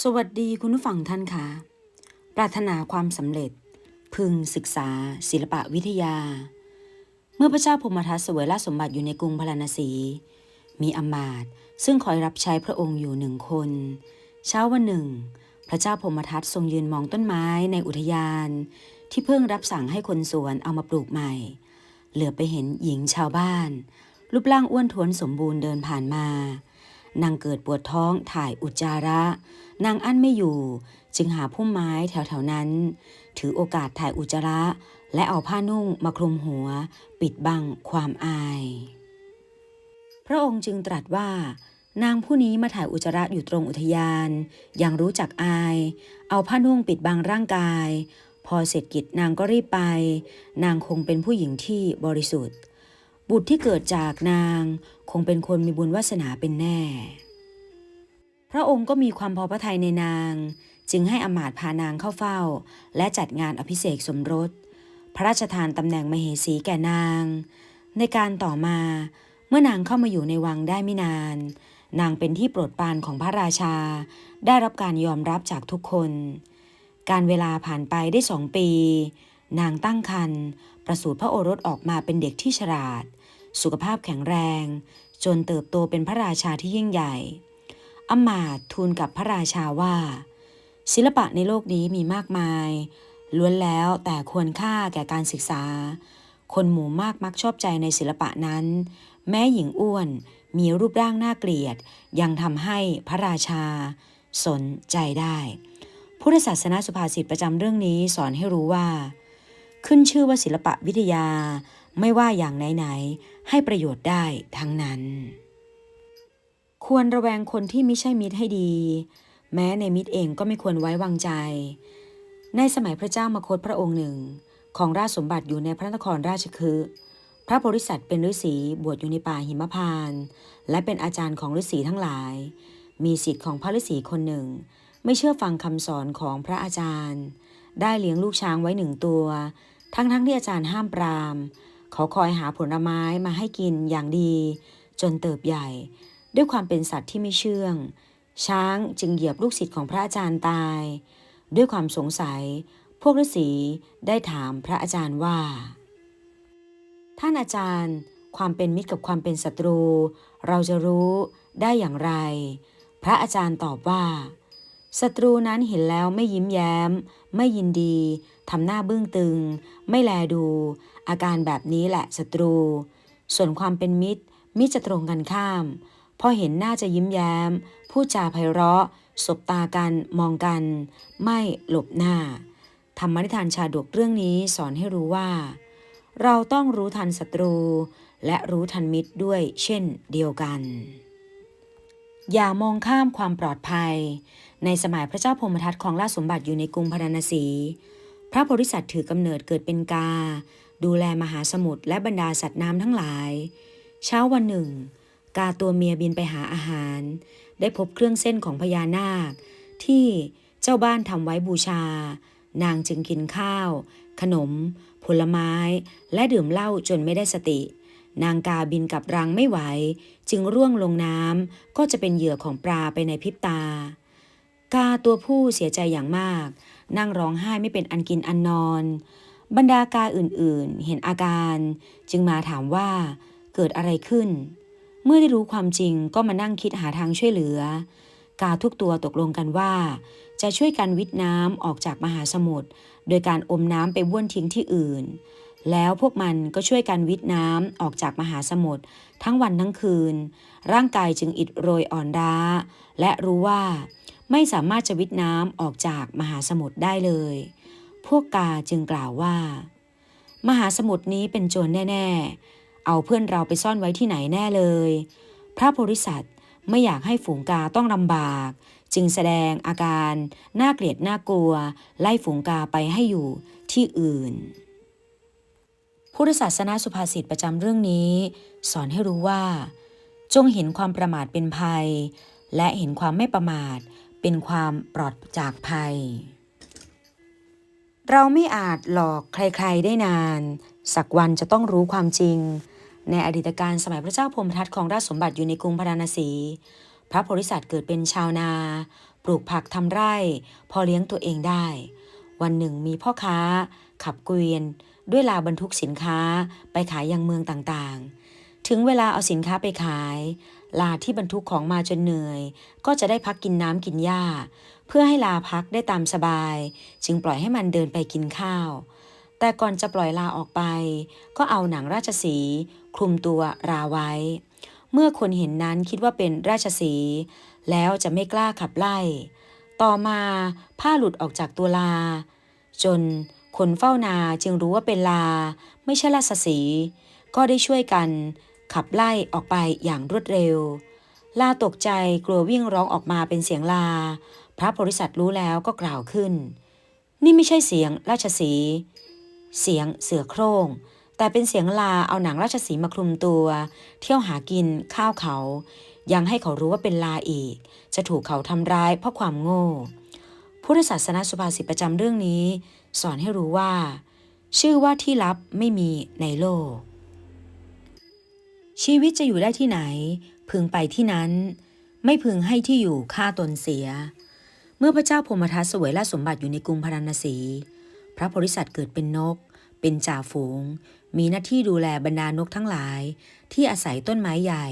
สวัสดีคุณผู้ฟังท่านคะปรารถนาความสำเร็จ พึงศึกษา ศิลปะวิทยา เมื่อพระเจ้าพมทัตเสวยราชสมบัติอยู่ในกรุงพาราณสี มีอมาตซึ่งคอยรับใช้พระองค์อยู่หนึ่งคน เช้าวันหนึ่ง พระเจ้าพมทัตทรงยืนมองต้นไม้ในอุทยาน ที่เพิ่งรับสั่งให้คนสวนเอามาปลูกใหม่ เหลือไปเห็นหญิงชาวบ้าน รูปร่างอ้วนท้วนสมบูรณ์เดินผ่านมานางเกิดปวดท้องถ่ายอุจจาระ นางอั้นไม่อยู่ จึงหาพุ่มไม้แถวๆนั้น ถือโอกาสถ่ายอุจจาระ และเอาผ้านุ่งมาคลุมหัว ปิดบังความอาย พระองค์จึงตรัสว่านางผู้นี้มาถ่ายอุจจาระอยู่ตรงอุทยาน ยังรู้จักอาย เอาผ้านุ่งปิดบังร่างกาย พอเสร็จกิจนางก็รีบไป นางคงเป็นผู้หญิงที่บริสุทธิ์ บุตรที่เกิดจากนางคงเป็นคนมีบุญวาสนาเป็นแน่ พระองค์ก็มีความพอพระทัยในนาง จึงให้อมาตพานางเข้าเฝ้า และจัดงานอภิเษกสมรส พระราชทานตำแหน่งมเหสีแก่นาง ในการต่อมาเมื่อนางเข้ามาอยู่ในวังได้ไม่นาน นางเป็นที่โปรดปรานของพระราชา ได้รับการยอมรับจากทุกคน การเวลาผ่านไปได้สองปี นางตั้งครรภ์ประสูติพระโอรสออกมาเป็นเด็กที่ฉลาด สุขภาพแข็งแรง จนเติบโตเป็นพระราชาที่ยิ่งใหญ่ อำมาตทูลกับพระราชาว่า ศิลปะในโลกนี้มีมากมาย ล้วนแล้วแต่ควรค่าแก่การศึกษา คนหมู่มากมักชอบใจในศิลปะนั้น แม้หญิงอ้วนมีรูปร่างน่าเกลียด ยังทำให้พระราชา สนใจได้ พุทธศาสนาสุภาษิตประจำเรื่องนี้สอนให้รู้ว่า ขึ้นชื่อว่าศิลปะวิทยา ไม่ว่าอย่างไหนๆให้ประโยชน์ได้ทั้งนั้น ควรระแวงคนที่ไม่ใช่มิตรให้ดี แม้ในมิตรเองก็ไม่ควรไว้วางใจ ในสมัยพระเจ้ามคตพระองค์หนึ่ง ของราชสมบัติอยู่ในพระนครราชคฤห์พระโพธิสัตว์เป็นฤาษีบวชอยู่ในป่าหิมพานต์และเป็นอาจารย์ของฤาษีทั้งหลาย มีสิทธิ์ของพระฤาษีคนหนึ่ง ไม่เชื่อฟังคำสอนของพระอาจารย์ ได้เลี้ยงลูกช้างไว้หนึ่งตัว ทั้งๆทที่อาจารย์ห้ามปราม เขาคอยหาผลไม้มาให้กินอย่างดี จนเติบใหญ่ ด้วยความเป็นสัตว์ที่ไม่เชื่อง ช้างจึงเหยียบลูกศิษย์ของพระอาจารย์ตาย ด้วยความสงสัย พวกฤาษีได้ถามพระอาจารย์ว่า ท่านอาจารย์ ความเป็นมิตรกับความเป็นศัตรู เราจะรู้ได้อย่างไร พระอาจารย์ตอบว่าศัตรูนั้นเห็นแล้วไม่ยิ้มแย้ม ไม่ยินดีทำหน้าบึ้งตึง ไม่แลดู อาการแบบนี้แหละศัตรู ส่วนความเป็นมิตรมิตรจะตรงกันข้าม พอเห็นหน้าจะยิ้มแย้มพูดจาไพเราะ สบตากันมองกัน ไม่หลบหน้า ธรรมนิทานชาดกเรื่องนี้สอนให้รู้ว่า เราต้องรู้ทันศัตรู และรู้ทันมิตรด้วยเช่นเดียวกัน อย่ามองข้ามความปลอดภัย ในสมัยพระเจ้าพรหมทัตของราชสมบัติอยู่ในกรุงพาราณสี พระโพธิสัตว์ถือกำเนิดเกิดเป็นกา ดูแลมหาสมุทรและบรรดาสัตว์น้ำทั้งหลาย เช้าวันหนึ่ง กาตัวเมียบินไปหาอาหาร ได้พบเครื่องเส้นของพญานาค ที่เจ้าบ้านทำไว้บูชา นางจึงกินข้าว ขนม ผลไม้ และดื่มเหล้าจนไม่ได้สติ นางกาบินกลับรังไม่ไหว จึงร่วงลงน้ำก็จะเป็นเหยื่อของปลาไปในพริบตา กาตัวผู้เสียใจอย่างมาก นั่งร้องไห้ไม่เป็นอันกินอันนอน บรรดากาอื่นๆ เห็นอาการ จึงมาถามว่าเกิดอะไรขึ้น เมื่อได้รู้ความจริงก็มานั่งคิดหาทางช่วยเหลือ กาทุกตัวตกลงกันว่า จะช่วยกันวิทน้ำออกจากมหาสมุทรโดยการอมน้ำไปบ้วนทิ้งที่อื่น แล้วพวกมันก็ช่วยกันวิทน้ำออกจากมหาสมุทรทั้งวันทั้งคืน ร่างกายจึงอิดโรยอ่อนล้า และรู้ว่าไม่สามารถจะวิทน้ำออกจากมหาสมุทรได้เลย พวกกาจึงกล่าวว่า มหาสมุทรนี้เป็นโจรแน่ ๆ เอาเพื่อนเราไปซ่อนไว้ที่ไหนแน่เลย พระโพธิสัตว์ไม่อยากให้ฝูงกาต้องลำบาก จึงแสดงอาการน่าเกลียดน่ากลัว ไล่ฝูงกาไปให้อยู่ที่อื่น พุทธศาสนาสุภาษิตประจำเรื่องนี้ สอนให้รู้ว่า จงเห็นความประมาทเป็นภัย และเห็นความไม่ประมาทเป็นความปลอดจากภัย เราไม่อาจหลอกใครๆได้นาน สักวันจะต้องรู้ความจริง ในอดีตการสมัยพระเจ้าพรหมทัตของราชสมบัติอยู่ในกรุงพาราณสี พระโพธิสัตว์เกิดเป็นชาวนา ปลูกผักทำไร่ พอเลี้ยงตัวเองได้ วันหนึ่งมีพ่อค้า ขับเกวียน ด้วยลาบรรทุกสินค้าไปขายยังเมืองต่างๆ ถึงเวลาเอาสินค้าไปขาย ลาที่บรรทุกของมาจนเหนื่อย ก็จะได้พักกินน้ำกินหญ้า เพื่อให้ลาพักได้ตามสบาย จึงปล่อยให้มันเดินไปกินข้าว แต่ก่อนจะปล่อยลาออกไป ก็เอาหนังราชสีคลุมตัวราไว้ เมื่อคนเห็นนั้นคิดว่าเป็นราชสี แล้วจะไม่กล้าขับไล่ ต่อมาผ้าหลุดออกจากตัวลา จนคนเฝ้านาจึงรู้ว่าเป็นลา ไม่ใช่ราชสี ก็ได้ช่วยกัน ขับไล่ออกไปอย่างรวดเร็ว ลาตกใจกลัววิ่งร้องออกมาเป็นเสียงลา พระโพธิสัตว์รู้แล้วก็กล่าวขึ้น นี่ไม่ใช่เสียงราชสี เสียงเสือโคร่งแต่เป็นเสียงลาเอาหนังราชสีมาคลุมตัว เที่ยวหากินข้าวเขา ยังให้เขารู้ว่าเป็นลาอีก จะถูกเขาทำร้ายเพราะความโง่พุทธศาสนาสุภาษิตประจำเรื่องนี้ สอนให้รู้ว่า ชื่อว่าที่ลับไม่มีในโลก ชีวิตจะอยู่ได้ที่ไหน พึงไปที่นั้น ไม่พึงให้ที่อยู่ฆ่าตนเสีย เมื่อพระเจ้าพมทัตเสวยราชสมบัติอยู่ในกรุงพาราณสี พระโพธิสัตว์เกิดเป็นนก เป็นจ่าฝูง มีหน้าที่ดูแลบรรดานกทั้งหลาย ที่อาศัยต้นไม้ใหญ่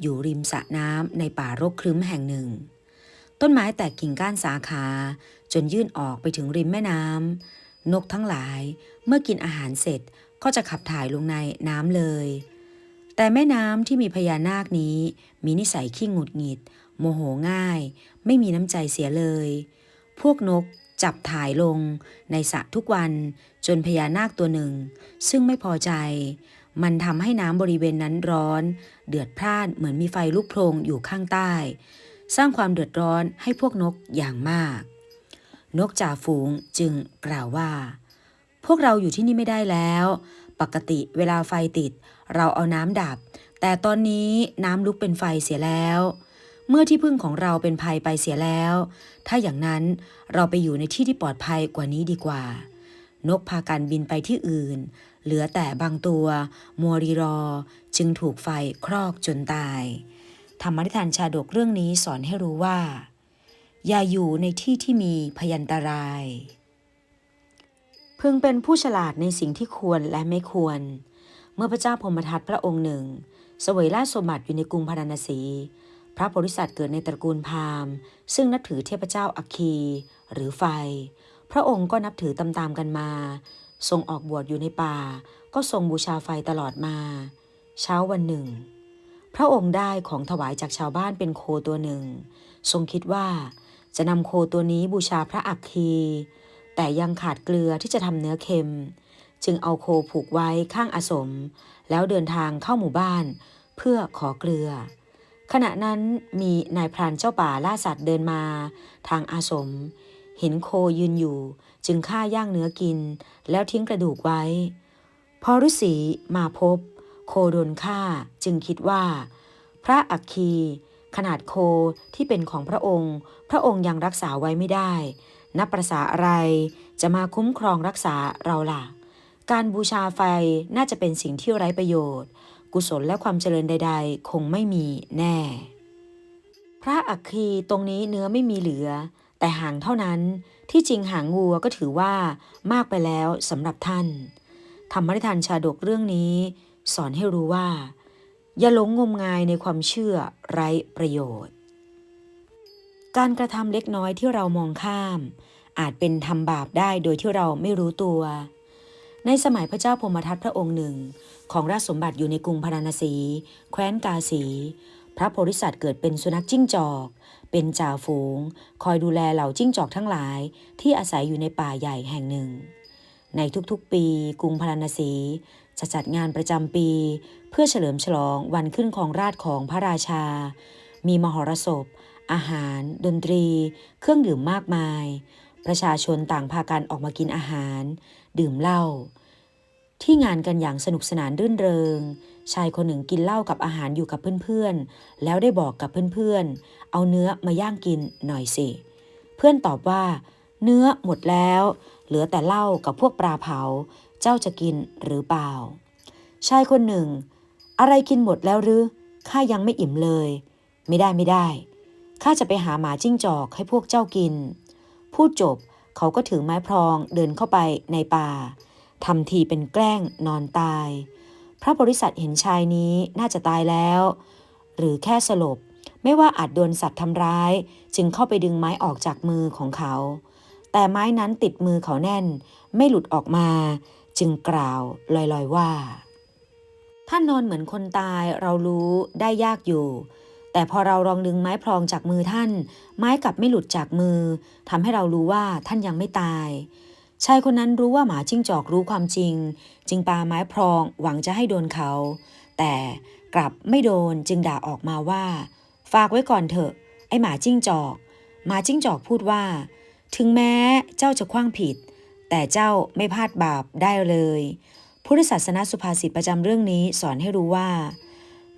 อยู่ริมสระน้ำในป่ารกครึ้มแห่งหนึ่ง ต้นไม้แตกกิ่งก้านสาขา จนยื่นออกไปถึงริมแม่น้ำนกทั้งหลายเมื่อกินอาหารเสร็จก็จะขับถ่ายลงในน้ำเลย แต่แม่น้ำที่มีพญานาคนี้ มีนิสัยขี้หงุดหงิด โมโหง่าย ไม่มีน้ำใจเสียเลย พวกนก จับถ่ายลงในสระทุกวันจนพญานาคตัวหนึ่ง ซึ่งไม่พอใจ มันทำให้น้ำบริเวณนั้นร้อน เดือดพร่านเหมือนมีไฟลุกโพลงอยู่ข้างใต้ สร้างความเดือดร้อนให้พวกนกอย่างมาก นกจ่าฝูงจึงกล่าวว่า พวกเราอยู่ที่นี่ไม่ได้แล้ว ปกติเวลาไฟติด เราเอาน้ำดับ แต่ตอนนี้น้ำลุกเป็นไฟเสียแล้ว เมื่อที่พึ่งของเราเป็นภัยไปเสียแล้ว ถ้าอย่างนั้นเราไปอยู่ในที่ที่ปลอดภัยกว่านี้ดีกว่า นกพากันบินไปที่อื่น เหลือแต่บางตัว มัวรีรอ จึงถูกไฟครอกจนตาย ธรรมนิทานชาดกเรื่องนี้สอนให้รู้ว่า อย่าอยู่ในที่ที่มีพยันตราย พึงเป็นผู้ฉลาดในสิ่งที่ควรและไม่ควร เมื่อพระเจ้าพรหมทัตพระองค์หนึ่งสวยราชสมบัติอยู่ในกรุงพาราณสี พระโพธิสัตว์เกิดในตระกูลพราหมณ์ ซึ่งนับถือเทพเจ้าอัคคี หรือไฟ พระองค์ก็นับถือตามๆกันมา ทรงออกบวชอยู่ในป่า ก็ทรงบูชาไฟตลอดมา เช้าวันหนึ่ง พระองค์ได้ของถวายจากชาวบ้านเป็นโคตัวหนึ่ง ทรงคิดว่าจะนำโคตัวนี้บูชาพระอัคคี แต่ยังขาดเกลือที่จะทำเนื้อเค็ม จึงเอาโคผูกไว้ข้างอาสม แล้วเดินทางเข้าหมู่บ้าน เพื่อขอเกลือ ขณะนั้นมีนายพรานเจ้าป่าล่าสัตว์เดินมา ทางอาสม เห็นโคยืนอยู่ จึงฆ่าย่างเนื้อกิน แล้วทิ้งกระดูกไว้ พอฤาษีมาพบ โคโดนฆ่าจึงคิดว่า พระอัคคี ขนาดโคที่เป็นของพระองค์ พระองค์ยังรักษาไว้ไม่ได้ นับประษาอะไรจะมาคุ้มครองรักษาเราล่ะ การบูชาไฟน่าจะเป็นสิ่งที่ไร้ประโยชน์ กุศลและความเจริญใด ๆ คงไม่มีแน่ พระอัคคีตรงนี้เนื้อไม่มีเหลือ แต่หางเท่านั้นที่จริงหางวัวก็ถือว่ามากไปแล้วสำหรับท่าน ธรรมนิทานชาดกเรื่องนี้ สอนให้รู้ว่า อย่าหลงงมงายในความเชื่อไร้ประโยชน์ การกระทำเล็กน้อยที่เรามองข้าม อาจเป็นทำบาปได้โดยที่เราไม่รู้ตัว ในสมัยพระเจ้าพรหมทัตพระองค์หนึ่ง ของราชสมบัติอยู่ในกรุงพาราณสี แคว้นกาสี พระโพธิสัตว์เกิดเป็นสุนัขจิ้งจอก เป็นจ่าฝูง คอยดูแลเหล่าจิ้งจอกทั้งหลาย ที่อาศัยอยู่ในป่าใหญ่แห่งหนึ่ง ในทุกๆ ปี กรุงพาราณสีจะจัดงานประจำปี เพื่อเฉลิมฉลองวันขึ้นของราชของพระราชา มีมหรสพ อาหาร ดนตรี เครื่องดื่มมากมาย ประชาชนต่างพากันออกมากินอาหาร ดื่มเหล้าที่งานกันอย่างสนุกสนานรื่นเริง ชายคนหนึ่งกินเหล้ากับอาหารอยู่กับเพื่อนๆ แล้วได้บอกกับเพื่อนๆ เอาเนื้อมาย่างกินหน่อยสิ เพื่อนตอบว่า เนื้อหมดแล้ว เหลือแต่เหล้ากับพวกปลาเผา เจ้าจะกินหรือเปล่า ชายคนหนึ่ง อะไรกินหมดแล้วหรือข้ายังไม่อิ่มเลย ไม่ได้ไม่ได้ข้าจะไปหาหมาจิ้งจอกให้พวกเจ้ากิน พูดจบ เขาก็ถือไม้พรองเดินเข้าไปในป่าทำทีเป็นแกล้งนอนตาย พระบริษัทเห็นชายนี้น่าจะตายแล้ว หรือแค่สลบ ไม่ว่าอาจโดนสัตว์ทำร้าย จึงเข้าไปดึงไม้ออกจากมือของเขา แต่ไม้นั้นติดมือเขาแน่น ไม่หลุดออกมา จึงกล่าวลอยๆว่า ท่านนอนเหมือนคนตายเรารู้ได้ยากอยู่ แต่พอเราลองดึงไม้พรองจากมือท่าน ไม้กลับไม่หลุดจากมือทำให้เรารู้ว่าท่านยังไม่ตาย ชายคนนั้นรู้ว่าหมาจิ้งจอกรู้ความจริง จึงปาไม้พรองหวังจะให้โดนเขา แต่กลับไม่โดนจึงด่าออกมาว่า ฝากไว้ก่อนเถอะ ไอหมาจิ้งจอก หมาจิ้งจอกพูดว่า ถึงแม้เจ้าจะคว้างผิด แต่เจ้าไม่พลาดบาปได้เลย พุทธศาสนาสุภาษิตประจำเรื่องนี้สอนให้รู้ว่า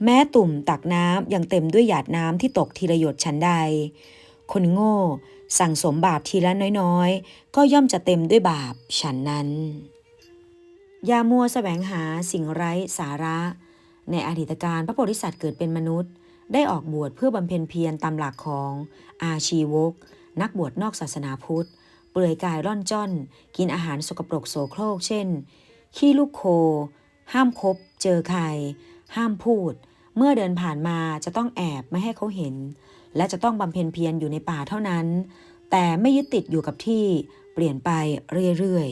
แม้ตุ่มตักน้ำยังเต็มด้วยหยาดน้ำที่ตกทีละหยดชั้นใด คนโง่ สั่งสมบาปทีละน้อยๆ ก็ย่อมจะเต็มด้วยบาปฉันนั้น อย่ามัวแสวงหาสิ่งไร้สาระ ในอดีตการพระโพธิสัตว์เกิดเป็นมนุษย์ ได้ออกบวชเพื่อบำเพ็ญเพียรตามหลักของอาชีวก นักบวชนอกศาสนาพุทธ เปลือยกายร่อนจ้อน กินอาหารสกปรกโสโครกเช่น ขี้ลูกโค ห้ามคบ เจอใคร ห้ามพูด เมื่อเดินผ่านมาจะต้องแอบไม่ให้เขาเห็น และจะต้องบำเพ็ญเพียรอยู่ในป่าเท่านั้น แต่ไม่ยึดติดอยู่กับที่เปลี่ยนไปเรื่อย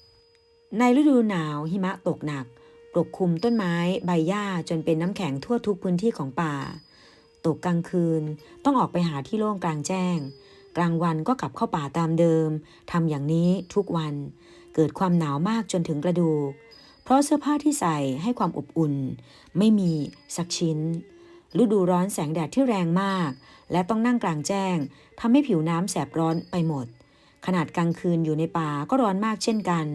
ๆ ในฤดูหนาวหิมะตกหนักปกคลุมต้นไม้ใบหญ้าจนเป็นน้ำแข็งทั่วทุกพื้นที่ของป่า ตกกลางคืนต้องออกไปหาที่โล่งกลางแจ้ง กลางวันก็กลับเข้าป่าตามเดิมทำอย่างนี้ทุกวัน เกิดความหนาวมากจนถึงกระดูก ราะเสื้อผ้าที่ใส่ให้ความอบอุ่น ไม่มีสักชิ้น ฤดูร้อนแสงแดดที่แรงมาก และต้องนั่งกลางแจ้งทำให้ผิวน้ำแสบร้อนไปหมด ขนาดกลางคืนอยู่ในป่าก็ร้อนมากเช่นกัน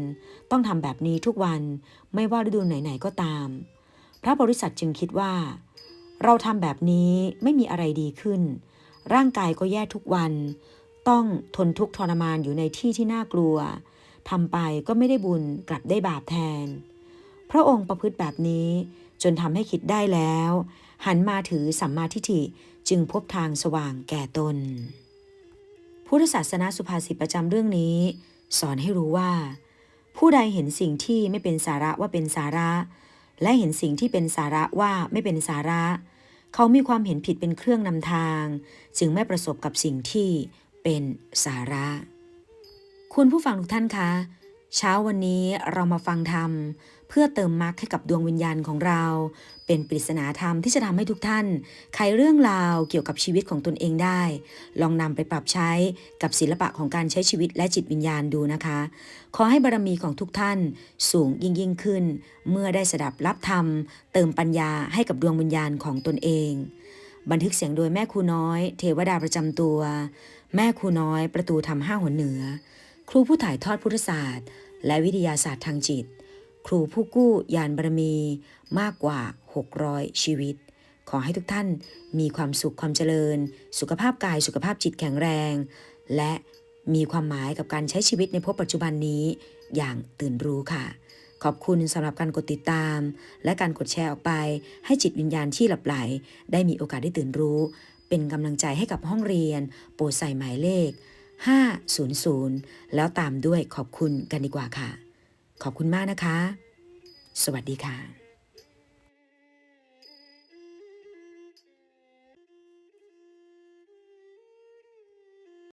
ต้องทำแบบนี้ทุกวันไม่ว่าฤดูไหนๆก็ตาม พระบริษัทจึงคิดว่า เราทำแบบนี้ไม่มีอะไรดีขึ้น ร่างกายก็แย่ทุกวัน ต้องทนทุกข์ทรมานอยู่ในที่ที่น่ากลัวทำไปก็ไม่ได้บุญกลับได้บาปแทน พระองค์ประพฤติแบบนี้ จนทำให้คิดได้แล้ว หันมาถือสัมมาทิฏฐิจึงพบทางสว่างแก่ตน พุทธศาสนาสุภาษิตประจำเรื่องนี้ สอนให้รู้ว่า ผู้ใดเห็นสิ่งที่ไม่เป็นสาระว่าเป็นสาระ และเห็นสิ่งที่เป็นสาระว่าไม่เป็นสาระ เขามีความเห็นผิดเป็นเครื่องนำทาง จึงไม่ประสบกับสิ่งที่เป็นสาระ คุณผู้ฟังทุกท่านคะ เช้าวันนี้เรามาฟังธรรม เพื่อเติมมรรคให้กับดวงวิญญาณของเรา เป็นปริศนาธรรมที่จะทำให้ทุกท่านไขเรื่องราวเกี่ยวกับชีวิตของตนเองได้ ลองนำไปปรับใช้กับศิลปะของการใช้ชีวิตและจิตวิญญาณดูนะคะ ขอให้บารมีของทุกท่านสูงยิ่งยิ่งขึ้น เมื่อได้สดับรับธรรม เติมปัญญาให้กับดวงวิญญาณของตนเอง บันทึกเสียงโดยแม่ครูน้อย เทวดาประจำตัว แม่ครูน้อยประตูธรรมห้าหัวเหนือ ครูผู้ถ่ายทอดพุทธศาสตร์ และวิทยาศาสตร์ทางจิต ครูผู้กู้ยานบารมีมากกว่า 600 ชีวิต ขอให้ทุกท่านมีความสุขความเจริญ สุขภาพกายสุขภาพจิตแข็งแรง และมีความหมายกับการใช้ชีวิตในภพปัจจุบันนี้ อย่างตื่นรู้ค่ะ ขอบคุณสำหรับการกดติดตาม และการกดแชร์ออกไป ให้จิตวิญญาณที่หลับไหล ได้มีโอกาสได้ตื่นรู้ เป็นกำลังใจให้กับห้องเรียน โปรดใส่หมายเลข 500 แล้วตามด้วยขอบคุณกันดีกว่าค่ะ ขอบคุณมากนะคะ สวัสดีค่ะ